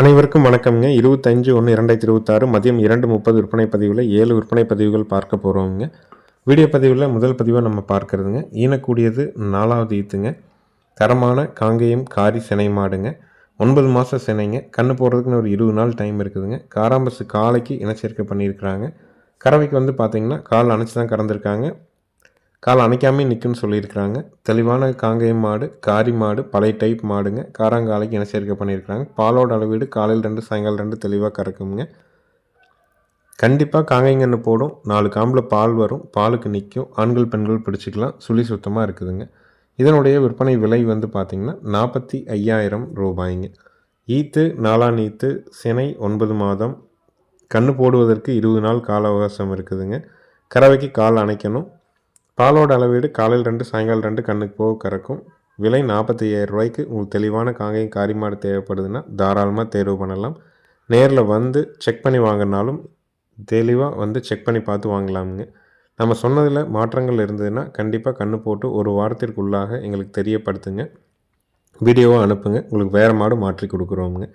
அனைவருக்கும் வணக்கம்ங்க. இருபத்தஞ்சு ஒன்று இரண்டாயிரத்தி இருபத்தாறு மதியம் இரண்டு முப்பது விற்பனை பதிவில் ஏழு விற்பனை பதிவுகள் பார்க்க போகிறோங்க வீடியோ பதிவில் முதல் பதிவாக நம்ம பார்க்கறதுங்க. ஈனக்கூடியது நாலாவது ஈத்துங்க. தரமான காங்கேயம் காரி சினை மாடுங்க. ஒன்பது மாதம் சினைங்க. கண்ணு போடுறதுக்குன்னு ஒரு இருபது நாள் டைம் இருக்குதுங்க. காராம்பசு காலைக்கு இனச்சேர்க்கை பண்ணியிருக்கிறாங்க. கறவைக்கு வந்து பார்த்திங்கன்னா கால் அணைச்சி தான் கறந்துருக்காங்க. கால் அணைக்காமே நிற்குன்னு சொல்லியிருக்கிறாங்க. தெளிவான காங்கை மாடு காரி மாடு பழைய டைப் மாடுங்க. காராங்காலைக்கு இன சேர்க்கை பண்ணியிருக்கிறாங்க. பாலோட அளவீடு காலையில் ரெண்டு சாயங்காலம் ரெண்டு தெளிவாக கறக்குங்க. கண்டிப்பாக காங்கைங்கன்னு போடும். நாலு காம்பில் பால் வரும். பாலுக்கு நிற்கும். ஆண்கள் பெண்கள் பிடிச்சிக்கலாம். சுழி சுத்தமாக இருக்குதுங்க. இதனுடைய விற்பனை விலை வந்து பார்த்திங்கன்னா நாற்பத்தி ஐயாயிரம் ரூபாய்ங்க. ஈத்து நாலாம் ஈத்து சினை ஒன்பது மாதம். கண்ணு போடுவதற்கு இருபது நாள் கால அவகாசம் இருக்குதுங்க. கறவைக்கு கால் அணைக்கணும். பாலோட அளவீடு காலையில் ரெண்டு சாயங்காலம் ரெண்டு கண்ணுக்கு போக கறக்கும். விலை நாற்பத்தி ஐயாயிரம் ரூபாய்க்கு உங்களுக்கு தெளிவான காங்கையும் காரிமாடு தேவைப்படுதுன்னா தாராளமாக தேர்வு பண்ணலாம். நேரில் வந்து செக் பண்ணி வாங்கினாலும் தெளிவாக வந்து செக் பண்ணி பார்த்து வாங்கலாமுங்க. நம்ம சொன்னதில் மாற்றங்கள் இருந்ததுன்னா கண்டிப்பாக கண்ணு போட்டு ஒரு வாரத்திற்குள்ளாக எங்களுக்கு தெரியப்படுத்துங்க. வீடியோவாக அனுப்புங்க. உங்களுக்கு வேறு மாடு மாற்றி கொடுக்குறோமுங்க.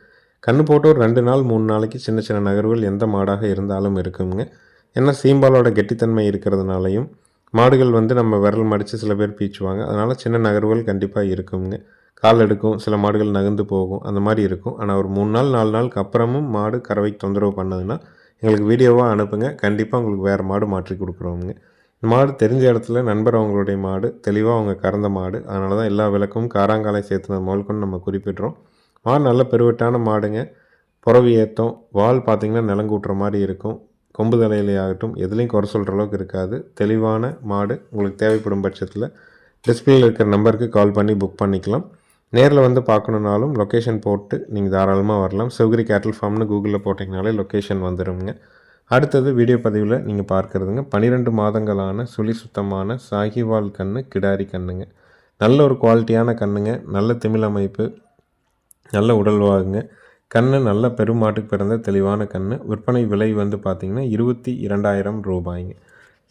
கண்ணு போட்டு ஒரு ரெண்டு நாள் மூணு நாளைக்கு சின்ன சின்ன நகர்வுகள் எந்த மாடாக இருந்தாலும் இருக்குங்க ஏன்னா சீம்பாலோட கெட்டித்தன்மை இருக்கிறதுனாலையும் மாடுகள் வந்து நம்ம விரல் மடித்து சில பேர் பீச்சுவாங்க அதனால் சின்ன நகர்வுகள் கண்டிப்பாக இருக்குங்க. கால் எடுக்கும் சில மாடுகள் நகர்ந்து போகும். அந்த மாதிரி இருக்கும். ஆனால் ஒரு மூணு நாள் நாலு நாளுக்கு அப்புறமும் மாடு கறவைக்கு தொந்தரவு பண்ணதுன்னா எங்களுக்கு வீடியோவாக அனுப்புங்க. கண்டிப்பாக உங்களுக்கு வேறு மாடு மாற்றி கொடுக்குறோமுங்க. மாடு தெரிஞ்ச இடத்துல நண்பர் அவங்களுடைய மாடு தெளிவாக அவங்க கறந்த மாடு. அதனால தான் எல்லா விளக்கும் காராங்காலை சேர்த்துனது முதல்கொண்டு நம்ம குறிப்பிட்றோம். மாடு நல்ல பெருவெட்டான மாடுங்க. புறவி ஏற்றம் வால் பார்த்திங்கன்னா நிலங்கூட்டுற மாதிரி இருக்கும். கொம்பு தலையிலையாகட்டும் எதுலேயும் குறை சொல்கிற அளவுக்கு இருக்காது. தெளிவான மாடு உங்களுக்கு தேவைப்படும் பட்சத்தில் டிஸ்பிளேயில் இருக்கிற நம்பருக்கு கால் பண்ணி புக் பண்ணிக்கலாம். நேரில் வந்து பார்க்கணுன்னாலும் லொக்கேஷன் போட்டு நீங்கள் தாராளமாக வரலாம். சிவகிரி கேட்டில் ஃபார்ம்னு கூகுளில் போட்டிங்கனாலே லொக்கேஷன் வந்துடுங்க அடுத்தது வீடியோ பதிவில் நீங்கள் பார்க்குறதுங்க. பன்னிரெண்டு மாதங்களான சுழி சுத்தமான சாகிவால் கன்று கிடாரி கண்ணுங்க. நல்ல ஒரு குவாலிட்டியான கண்ணுங்க. நல்ல திமிழ் அமைப்பு நல்ல உடல்வாகுங்க கண்ணு நல்ல பெருமாட்டுக்கு பிறந்த தெளிவான கண்ணு. விற்பனை விலை வந்து பார்த்திங்கன்னா இருபத்தி இரண்டாயிரம் ரூபாய்ங்க.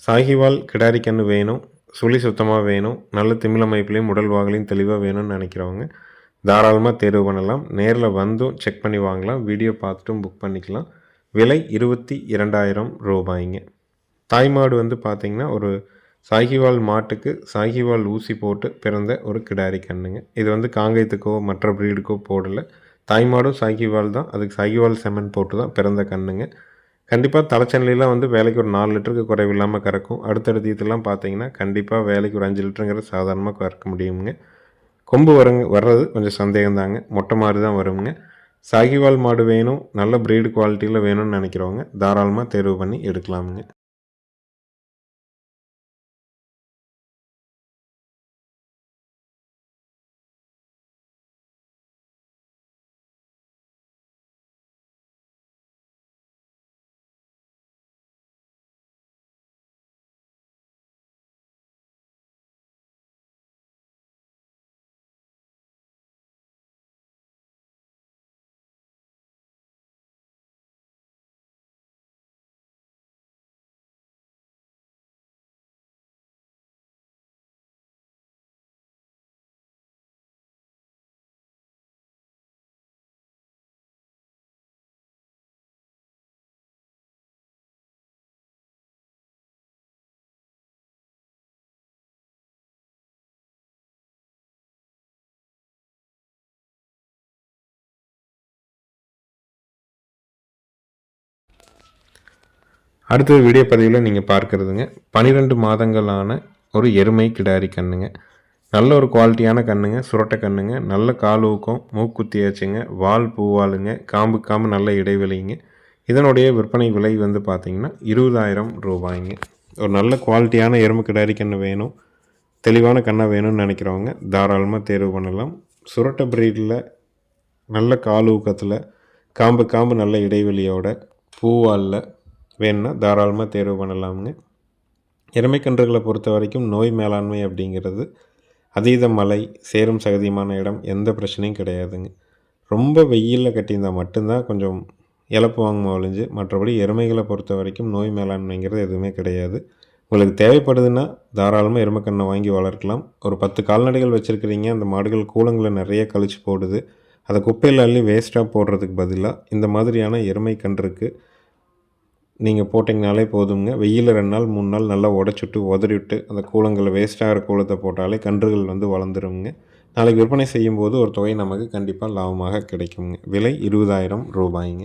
சாகிவால் கிடாரி கன்று வேணும் சுழி சுத்தமாக வேணும் நல்ல திமிழமைப்புலேயும் உடல் வாகலையும் தெளிவாக வேணும்னு நினைக்கிறவங்க தாராளமாக தேர்வு பண்ணலாம். நேரில் வந்தும் செக் பண்ணி வாங்கலாம் வீடியோ பார்த்துட்டும் புக் பண்ணிக்கலாம். விலை இருபத்தி இரண்டாயிரம் ரூபாய்ங்க. தாய்மாடு வந்து பார்த்திங்கன்னா ஒரு சாகிவால் மாட்டுக்கு சாகிவால் ஊசி போட்டு பிறந்த ஒரு கிடாரி கண்ணுங்க. இது வந்து காங்கயத்துக்கோ மற்ற ப்ரீடுக்கோ போடலை. தாய்மாடும் சாகிவால் தான். அதுக்கு சாகிவால் செமன் போட்டு தான் பிறந்த கண்ணுங்க. கண்டிப்பாக தலைச்சனிலாம் வந்து வேலைக்கு ஒரு நாலு லிட்டருக்கு குறைவு இல்லாமல் கறக்கும். அடுத்தடுத்த இதெல்லாம் பார்த்தீங்கன்னா கண்டிப்பாக வேலைக்கு ஒரு அஞ்சு லிட்டருங்கிறது சாதாரணமாக கறக்க முடியுங்க. கொம்பு வரங்க வர்றது கொஞ்சம் சந்தேகம் தாங்க மொட்டை மாதிரி தான் வருங்க. சாகிவால் மாடு வேணும். நல்ல ப்ரீடு குவாலிட்டியில் வேணும்னு நினைக்கிறவங்க தாராளமாக தேர்வு பண்ணி எடுக்கலாமுங்க. அடுத்த வீடியோ பதிவில் நீங்கள் பார்க்குறதுங்க. பன்னிரெண்டு மாதங்களான ஒரு எருமை கிடாரி கண்ணுங்க. நல்ல ஒரு குவாலிட்டியான கண்ணுங்க. சுரட்டை கண்ணுங்க. நல்ல கால் ஊக்கம் மூக்குத்தியாச்சுங்க வால் பூவாளுங்க காம்பு காம்பு நல்ல இடைவெளிங்க. இதனுடைய விற்பனை விலை வந்து பார்த்திங்கன்னா இருபதாயிரம் ரூபாய்ங்க. ஒரு நல்ல குவாலிட்டியான எருமை கிடாரி கன்று வேணும். தெளிவான கண்ணை வேணும்னு நினைக்கிறவங்க தாராளமாக தேர்வு பண்ணலாம். சுரட்டை பிரீடில் நல்ல கால் ஊக்கத்தில் காம்பு காம்பு நல்ல இடைவெளியோட பூவாலில் வேணும்னா தாராளமாக தேர்வு பண்ணலாமுங்க. எருமைக்கன்றுகளை பொறுத்த வரைக்கும் நோய் மேலாண்மை அப்படிங்கிறது அதீத மழை சேரும் சகதியமான இடம் எந்த பிரச்சனையும் கிடையாதுங்க. ரொம்ப வெயிலில் கட்டியிருந்தால் மட்டும்தான் கொஞ்சம் இழப்பு வாங்குமா ஒழிஞ்சு மற்றபடி எருமைகளை பொறுத்த வரைக்கும் நோய் மேலாண்மைங்கிறது எதுவுமே கிடையாது. உங்களுக்கு தேவைப்படுதுன்னா தாராளமாக எருமைக்கண்ணை வாங்கி வளர்க்கலாம். ஒரு பத்து கால்நடைகள் வச்சுருக்கிறீங்க அந்த மாடுகள் கூலங்களை நிறைய கழிச்சு போடுது. அதை குப்பையில் அள்ளி வேஸ்ட்டாக போடுறதுக்கு பதிலாக இந்த மாதிரியான எருமை கன்றுக்கு நீங்கள் போட்டிங்கனாலே போதுங்க வெயிலில் ரெண்டு நாள் மூணு நாள் நல்லா உடச்சிட்டு உதறிவிட்டு அந்த கூலங்களை வேஸ்ட்டாகிற கூலத்தை போட்டாலே கன்றுகள் வந்து வளர்ந்துருங்க நாளைக்கு விற்பனை செய்யும்போது ஒரு தொகை நமக்கு கண்டிப்பாக லாபமாக கிடைக்குங்க விலை இருபதாயிரம் ரூபாய்ங்க.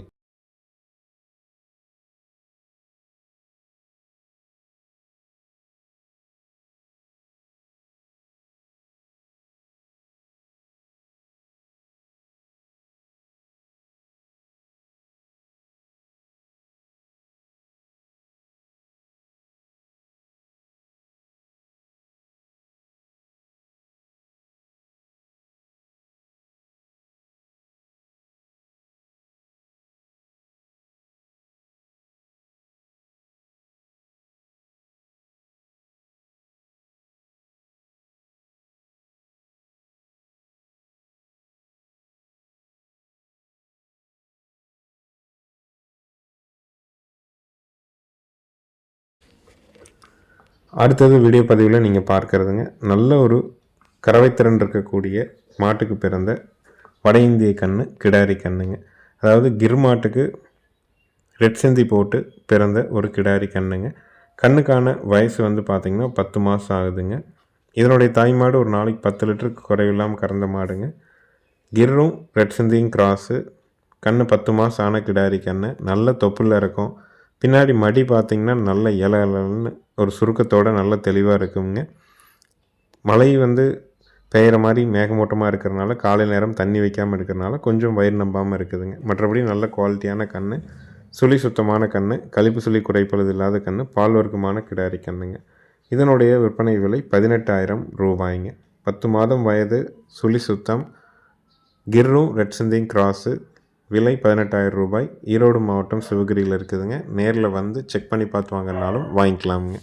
அடுத்தது வீடியோ பதிவில் நீங்கள் பார்க்குறதுங்க. நல்ல ஒரு கறவைத்திறன் இருக்கக்கூடிய மாட்டுக்கு பிறந்த வட இந்திய கன்று கிடாரி கன்றுங்க அதாவது கிர் மாட்டுக்கு ரெட் செந்தி போட்டு பிறந்த ஒரு கிடாரி கன்றுங்க கண்ணுக்கான வயசு வந்து பார்த்திங்கன்னா பத்து மாதம் ஆகுதுங்க. இதனுடைய தாய் மாடு ஒரு நாளைக்கு பத்து லிட்டருக்கு குறைவில்லாமல் கறந்த மாடுங்க. கிர்ரும் ரெட் செந்தியும் கிராஸு கண்ணு பத்து மாதம் ஆன கிடாரி கன்று நல்ல தொப்புளில் இருக்கும். பின்னாடி மடி பார்த்திங்கன்னா நல்ல இல இலன்னு ஒரு சுருக்கத்தோடு நல்ல தெளிவாக இருக்குங்க. மழை வந்து பெய்கிற மாதிரி மேகமூட்டமாக இருக்கிறனால காலை நேரம் தண்ணி வைக்காமல் இருக்கிறனால கொஞ்சம் வயிறு நம்பாமல் இருக்குதுங்க. மற்றபடி நல்ல குவாலிட்டியான கன்று சுழி சுத்தமான கன்று கழிப்பு சுழி குறைப்பழுது இல்லாத கன்று பால் வர்க்கமான கிடாரி கன்றுங்க இதனுடைய விற்பனை விலை பதினெட்டாயிரம் ரூபாய்ங்க. பத்து மாதம் வயது சுழி சுத்தம் கிர்ரும் ரெட் சிந்திங் கிராஸு விலை பதினெட்டாயிரம் ரூபாய் ஈரோடு மாவட்டம் சிவகிரியில் இருக்குதுங்க. நேரில் வந்து செக் பண்ணி பார்த்து வாங்கினாலும் வாங்கிக்கலாமுங்க.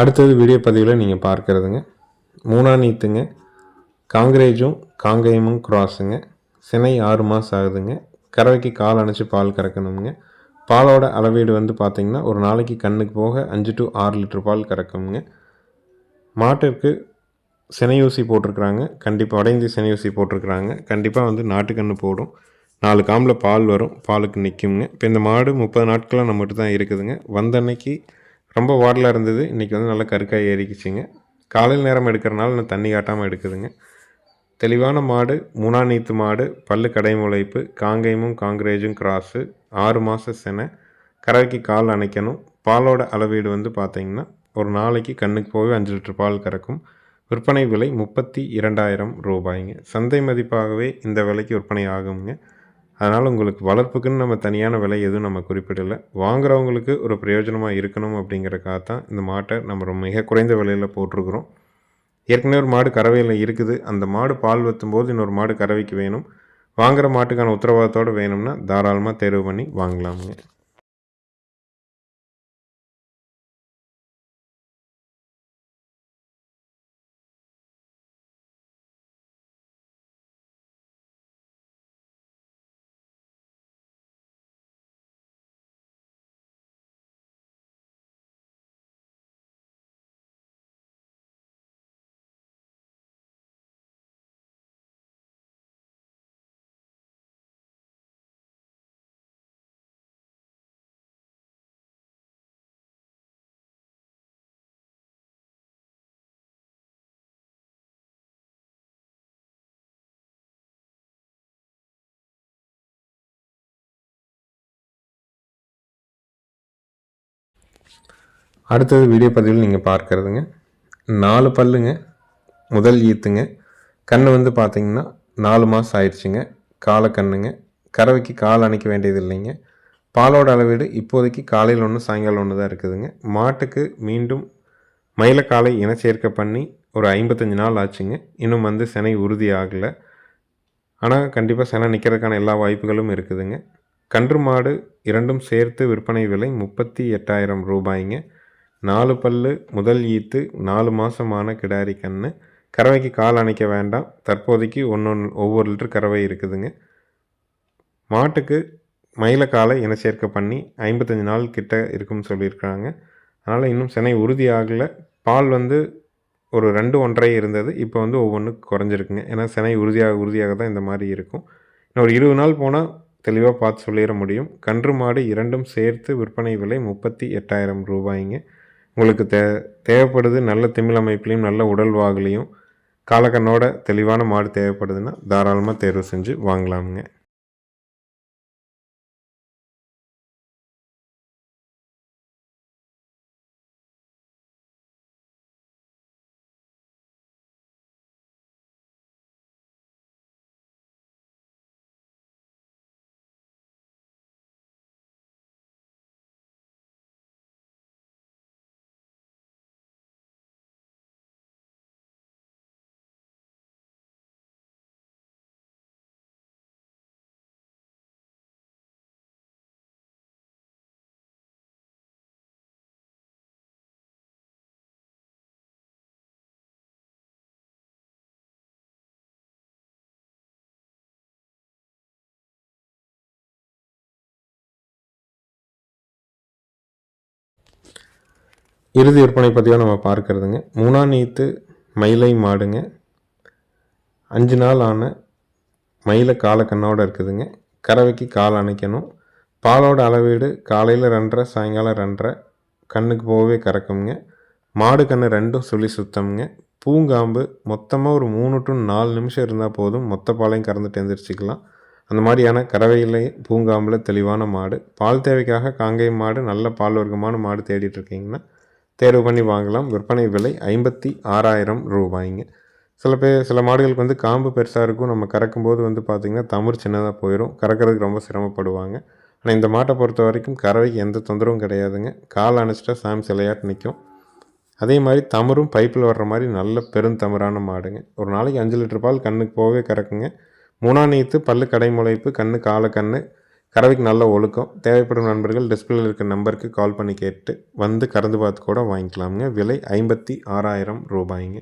அடுத்தது வீடியோ பதிவில் நீங்கள் பார்க்குறதுங்க. மூணா நீத்துங்க. காங்கிரேஜும் காங்கேயமும் கிராஸுங்க சினை ஆறு மாதம் ஆகுதுங்க. கறவைக்கு கால் அணைச்சி பால் கறக்கணுங்க பாலோட அளவீடு வந்து பார்த்திங்கன்னா ஒரு நாளைக்கு கண்ணுக்கு போக அஞ்சு டு ஆறு லிட்டர் பால் கறக்குங்க மாட்டிற்கு சினையூசி போட்டிருக்கிறாங்க. கண்டிப்பாக வடைந்தி சினையூசி போட்டிருக்கிறாங்க. கண்டிப்பாக வந்து நாட்டுக்கன்று போடும். நாலு காம்பில் பால் வரும். பாலுக்கு நிற்குங்க இப்போ இந்த மாடு முப்பது நாட்களாக நம்மகிட்ட தான் இருக்குதுங்க. வந்த அன்னைக்கு ரொம்ப வாடலாக இருந்தது. இன்றைக்கி வந்து நல்லா கருக்காய் ஏறிக்குச்சிங்க. காலையில் நேரம் எடுக்கிறனால நான் தண்ணி காட்டாமல் எடுக்குதுங்க. தெளிவான மாடு மூணா நீத்து மாடு பல்லு கடை முளைப்பு காங்கேயமும் காங்கிரேஜும் கிராஸு ஆறு மாத செனை கறவைக்கு கால் அணைக்கணும். பாலோட அளவீடு வந்து பார்த்திங்கன்னா ஒரு நாளைக்கு கண்ணுக்கு போய் அஞ்சு லிட்டர் பால் கறக்கும். விற்பனை விலை முப்பத்தி இரண்டாயிரம் ரூபாய்ங்க. சந்தை மதிப்பாகவே இந்த விலைக்கு விற்பனை ஆகுங்க அதனால் உங்களுக்கு வளர்ப்புக்குன்னு நம்ம தனியான விலை எதுவும் நம்ம குறிப்பிடலை. வாங்குறவங்களுக்கு ஒரு பிரயோஜனமாக இருக்கணும் அப்படிங்கிறக்காக தான் இந்த மாட்டை நம்ம ரொம்ப மிக குறைந்த விலையில் போட்டிருக்கிறோம். ஏற்கனவே ஒரு மாடு கறவையில் இருக்குது. அந்த மாடு பால் வற்றும் போது இன்னொரு மாடு கறவைக்கு வேணும். வாங்குகிற மாட்டுக்கான உத்தரவாதத்தோடு வேணும்னா தாராளமாக தேர்வு பண்ணி வாங்கலாமுங்க. அடுத்தது வீடியோ பதிவில் நீங்கள் பார்க்குறதுங்க. நாலு பல்லுங்க முதல் ஈத்துங்க. கண் வந்து பார்த்தீங்கன்னா நாலு மாதம் ஆயிடுச்சுங்க. காலை கண்ணுங்க. கறவைக்கு கால் அணைக்க வேண்டியது இல்லைங்க. பாலோட அளவீடு இப்போதைக்கு காலையில் ஒன்று சாயங்காலம் ஒன்று தான் இருக்குதுங்க. மாட்டுக்கு மீண்டும் மயிலக்காலை இன சேர்க்கை பண்ணி ஒரு ஐம்பத்தஞ்சு நாள் ஆச்சுங்க. இன்னும் வந்து சினை உறுதி ஆகலை. ஆனால் கண்டிப்பாக சினை நிற்கிறதுக்கான எல்லா வாய்ப்புகளும் இருக்குதுங்க. கன்று மாடு இரண்டும் சேர்த்து விற்பனை விலை முப்பத்தி எட்டாயிரம் ரூபாய்ங்க. நாலு பல்லு முதல் ஈத்து நாலு மாதமான கிடாரி கன்று கறவைக்கு கால் அணைக்க வேண்டாம். தற்போதைக்கு ஒன்று ஒன்று ஒவ்வொரு லிட்டர் கறவை இருக்குதுங்க. மாட்டுக்கு மயிலக்காலை இன சேர்க்க பண்ணி ஐம்பத்தஞ்சு நாள் கிட்ட இருக்கும்னு சொல்லியிருக்கிறாங்க. அதனால் இன்னும் செனை உறுதி ஆகலை. பால் வந்து ஒரு ரெண்டு ஒன்றரை இருந்தது. இப்போ வந்து ஒவ்வொன்று குறைஞ்சிருக்குங்க. ஏன்னா சினை உறுதியாக உறுதியாக தான் இந்த மாதிரி இருக்கும். இன்னும் ஒரு இருபது நாள் போனால் தெளிவாக பார்த்து சொல்லிட முடியும். கன்று மாடு இரண்டும் சேர்த்து விற்பனை விலை முப்பத்தி எட்டாயிரம் ரூபாய்ங்க. உங்களுக்கு தே தேவைப்படுது நல்ல திமிழ் அமைப்புலையும் நல்ல உடல் வாகுலையும் காலக்கண்ணோட தெளிவான மாடு தேவைப்படுதுன்னா தாராளமாக தேர்வு செஞ்சு வாங்கலாமுங்க. இறுதி விற்பனை பதிவாக நம்ம பார்க்கறதுங்க. மூணாம் நீத்து மயிலை மாடுங்க. அஞ்சு நாள் ஆன மயிலை காலக்கண்ணோடு இருக்குதுங்க. கறவைக்கு கால் அணைக்கணும். பாலோட அளவீடு காலையில் ரெண்டரை சாயங்காலம் ரெண்டரை கண்ணுக்கு போகவே கறக்குங்க மாடு கன்று ரெண்டும் சுழி சுத்தம்ங்க. பூங்காம்பு மொத்தமாக ஒரு மூணு டு நாலு நிமிஷம் இருந்தால் போதும். மொத்த பாலையும் கறந்துட்டு எந்திரிச்சிக்கலாம். அந்த மாதிரியான கறவையிலே பூங்காம்பில் தெளிவான மாடு. பால் தேவைக்காக காங்கேயம் மாடு நல்ல பால் வர்க்கமான மாடு தேடிட்டு இருக்கீங்கன்னா தேர்வு பண்ணி வாங்கலாம். விற்பனை விலை ஐம்பத்தி ஆறாயிரம் ரூபாய்ங்க. சில பேர் சில மாடுகளுக்கு வந்து காம்பு பெருசாக இருக்கும். நம்ம கறக்கும்போது வந்து பார்த்திங்கன்னா தமிழ் சின்னதாக போயிடும் கறக்கிறதுக்கு ரொம்ப சிரமப்படுவாங்க. ஆனால் இந்த மாட்டை பொறுத்த வரைக்கும் கறவைக்கு எந்த தொந்தரவும் கிடையாதுங்க. கால் அணைச்சிட்டா சாமி சிலையாட்டு நிற்கும் அதே மாதிரி தமிரும் பைப்பில் வர்ற மாதிரி நல்ல பெருந்தமிரான மாடுங்க. ஒரு நாளைக்கு அஞ்சு லிட்டர் பால் கண்ணுக்கு போகவே கறக்குங்க. மூணாம் நீத்து பல்லு கடைமுளைப்பு கண்ணு காலை கண்ணு கறவைக்கு நல்ல ஒழுக்கம். தேவைப்படும் நண்பர்கள் டிஸ்பிளேயில் இருக்கிற நம்பருக்கு கால் பண்ணி கேட்டு வந்து கறந்து பார்த்து கூட வாங்கிக்கலாமுங்க. விலை ஐம்பத்தி ஆறாயிரம் ரூபாய்ங்க.